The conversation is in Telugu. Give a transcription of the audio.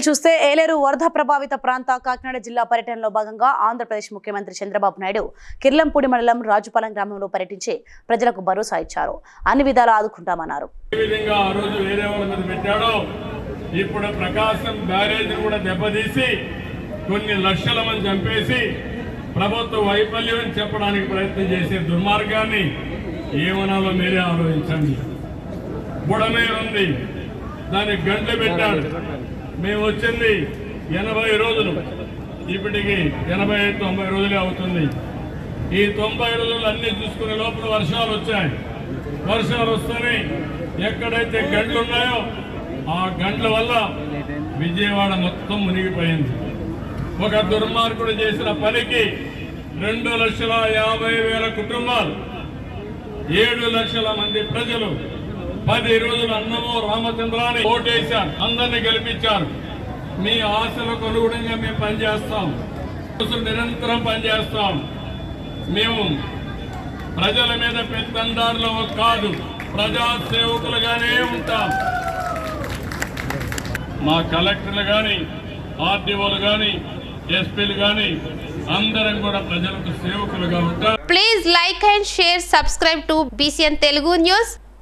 చూస్తే ఏలేరు వరద ప్రభావిత ప్రాంత కాకినాడ జిల్లా పర్యటనలో భాగంగా ఆంధ్రప్రదేశ్ ముఖ్యమంత్రి చంద్రబాబు నాయుడు కిర్లంపూడి మండలం రాజుపాలెం గ్రామంలో పర్యటించి ప్రజలకు భరోసా ఇచ్చారు. అన్ని విధాలు ఆదుకుంటామన్నారు. ఇప్పుడు ప్రకాశం బ్యారేజ్ కూడా దెబ్బతీసి కొన్ని లక్షల మంది చంపేసి ప్రభుత్వ వైఫల్యం చెప్పడానికి ప్రయత్నం చేసే దుర్మార్గాన్ని ఏమనాలో మీరే ఆలోచించండి. బుడమే ఉంది దానికి గంటలు పెట్టాడు. మేము వచ్చింది ఎనభై రోజులు. ఇప్పటికి ఎనభై తొంభై రోజులే అవుతుంది. ఈ తొంభై రోజులు అన్నీ చూసుకునే లోపల వర్షాలు వచ్చాయి. వర్షాలు వస్తేనే ఎక్కడైతే గంటలు ఉన్నాయో ఆ గంటల వల్ల విజయవాడ మొత్తం మునిగిపోయింది. ఒక దుర్మార్గుడు చేసిన పనికి రెండు లక్షల యాభై వేల కుటుంబాలు ఏడు లక్షల మంది ప్రజలు పది రోజులు అన్నము రామచంద్రాన్ని ఓటేశారు అందరిని గెలిపించారు. మీ ఆశలకు అనుగుణంగా మేము పనిచేస్తాం. నిరంతరం పనిచేస్తాం. మేము ప్రజల మీద పెత్తందారులు కాదు ప్రజా సేవకులుగానే ఉంటాం. మా కలెక్టర్లు కానీ ఆర్డీఓలు కానీ ఎస్పీలు కానీ అందరం కూడా ప్రజలకు సేవకులుగా ఉంటాం. Please like and share subscribe to BCN Telugu news